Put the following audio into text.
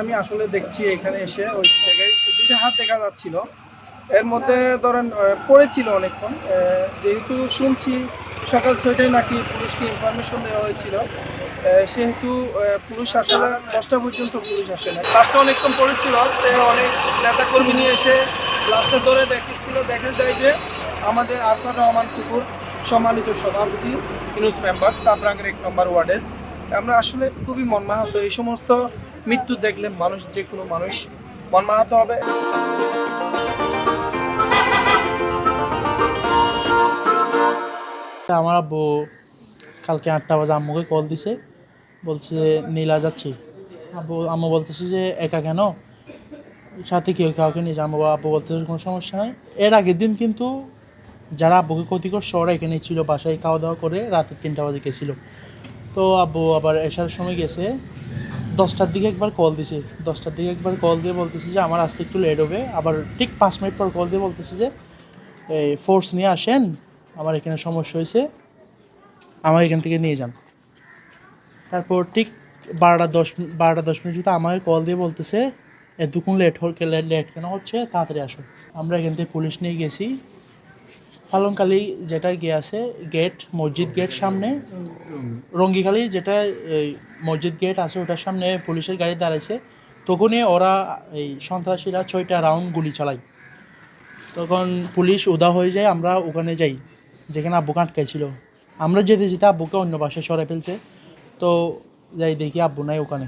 আমি আসলে দেখছি এখানে এসে ওই জায়গায় দুটো হাত দেখা যাচ্ছিল। এর মধ্যে ধরেন পড়েছিল অনেকক্ষণ। যেহেতু শুনছি সকাল ছয়টায় নাকি পুলিশকে ইনফরমেশন দেওয়া হয়েছিল। সেহেতু পুলিশ আসলে দশটা পর্যন্ত পুলিশ আসে না লাস্টটা অনেকক্ষণ পড়েছিল। অনেক নেতাকর্মী নিয়ে এসে লাস্টে ধরে দেখেছিল। দেখা যায় যে আমাদের আফতার রহমান কুকুর সম্মানিত সভাপতি ইউনুস মেম্বার সাবরাঙ্গের এক নম্বর ওয়ার্ডের। আমরা আসলে খুবই মর্মাহত। এই সমস্ত মৃত্যু দেখলে মানুষ, যে কোনো মানুষ মর্মাহত হবে। আমার আব্বু কালকে আটটা বাজে আম্মুকে কল দিছে। বলছে, নীলা, যাচ্ছি। আব্বু, আম্মু বলতেছে যে, একা কেন? সাথে কেউ কাউকে নিয়ে যাব। আব্বু বলতেছে, কোনো সমস্যা নাই। এর আগের দিন কিন্তু যারা আব্বুকে ক্ষতি করছে ওরা এখানে ছিল, বাসায় খাওয়া দাওয়া করে রাতে তিনটা বাজে গেছিল। তো আব্বু আবার এসার সময় গেছে, দশটার দিকে একবার কল দিছে। দশটার দিকে একবার কল দিয়ে বলতেছে যে, আমার আসতে একটু লেট হবে। আবার ঠিক পাঁচ মিনিট পর কল দিয়ে বলতেছে যে, এই ফোর্স নিয়ে আসেন, আমার এখানে সমস্যা হয়েছে আমার এখান থেকে নিয়ে যান। তারপর ঠিক বারোটা দশ বারোটা দশ মিনিট আমাকে কল দিয়ে বলতেছে, এতক্ষণ লেট হচ্ছে লেট কেন হচ্ছে? তাড়াতাড়ি আসো। আমরা এখান থেকে পুলিশ নিয়ে গেছি। পালংকালি যেটা গিয়ে আছে গেট মসজিদ গেট সামনে। রঙ্গিখালি যেটা এই মসজিদ গেট আছে, ওটার সামনে পুলিশের গাড়ি দাঁড়াইছে। তখনই ওরা এই সন্ত্রাসীরা ছয়টা রাউন্ড গুলি চালায়। তখন পুলিশ উদা হয়ে যায়, আমরা ওখানে যাই, যেখানে আব্বুকে আটকাইছিল। আমরা যেতে যেতে আব্বুকে অন্য বাসায় সরাই ফেলছে। তো যাই দেখি আব্বু নাই ওখানে।